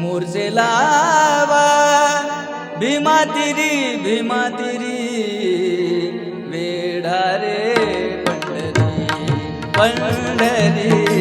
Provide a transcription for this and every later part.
मोर्चे लावा भीमातिरी भीमातिरी वेढारे पंढरी पंढरी.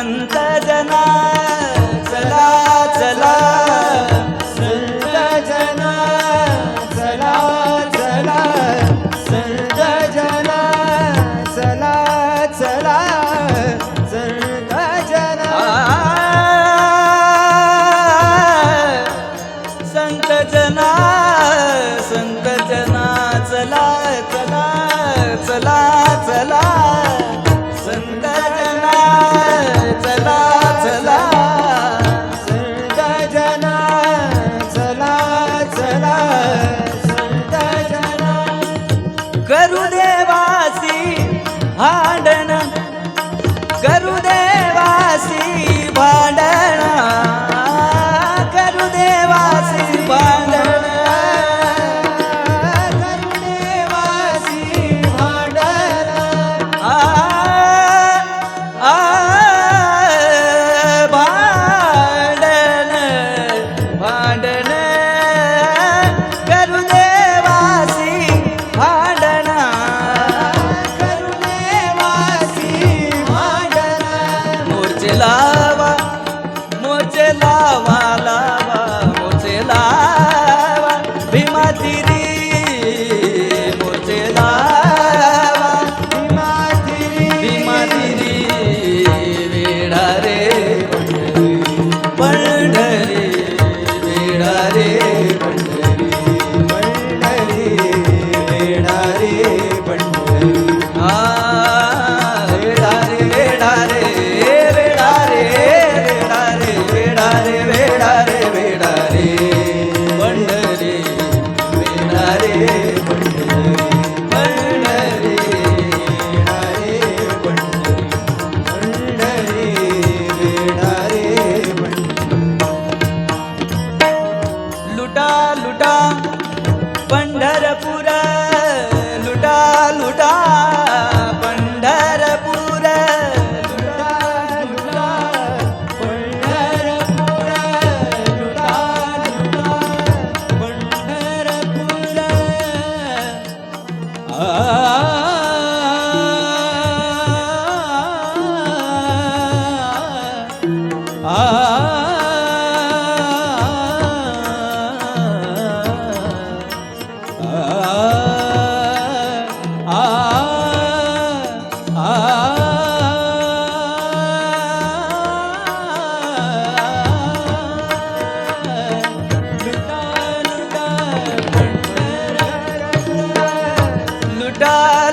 ಅನಂತ ಜನ करू देवासी हाडना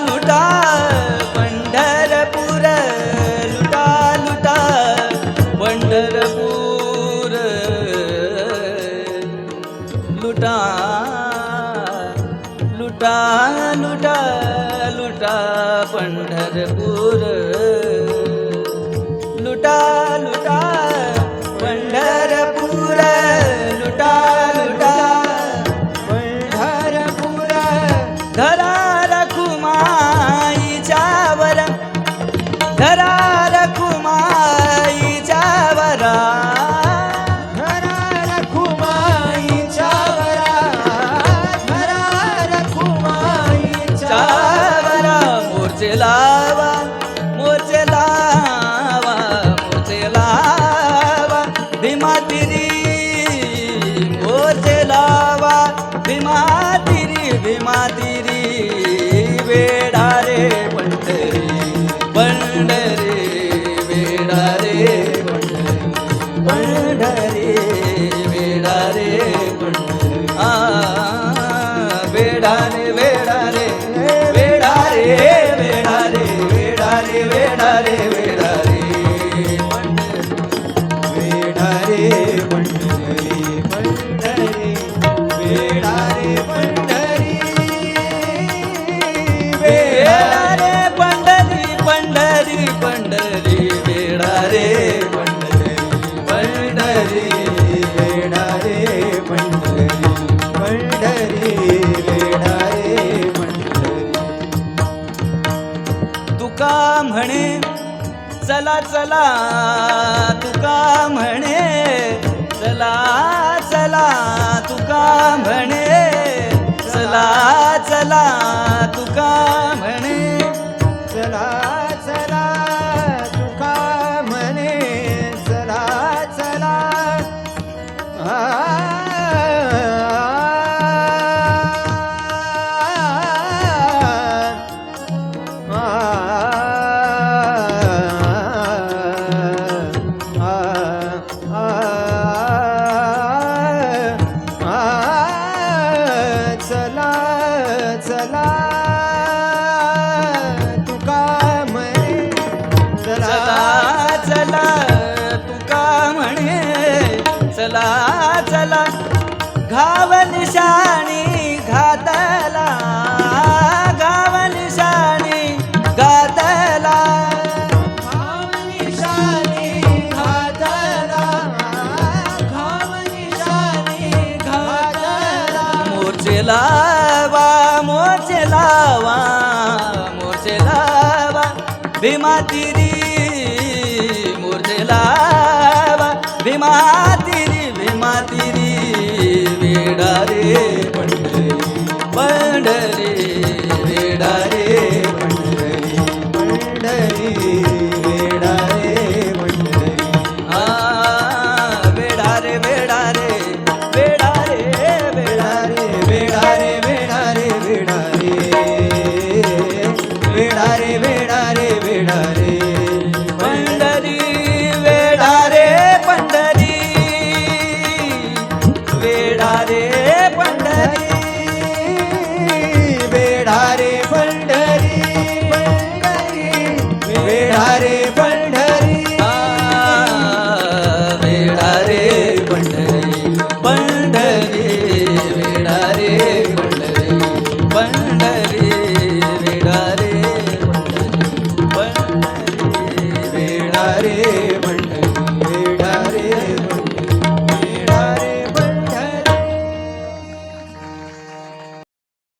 लुटा पंढरपूर लुटा लुटा पंढरपूर लुटा लुटा लुटा लुटा पंढरपूर लुटा लुटा. भीमा तिरी वेडा रे पंढरी पंढरी वेडा रे पंढरी पंढरी वेडा रे पंढरी आ वेडा रे वेडा रे वेडा रे वेडा रे वेडा रे वेडा रे वेडा रे वेडा म्हणे चला चला तुका म्हणे चला चला तुका म्हणे चला चला. चला चला. घाव निशाणी घातला. घाव निशाणी घातला. घाव निशाणी घातला. घाव निशाणी घातला. मोर्चे लावा मोर्चे लावा मोर्चे लावा. भीमा तिरी রে 빨리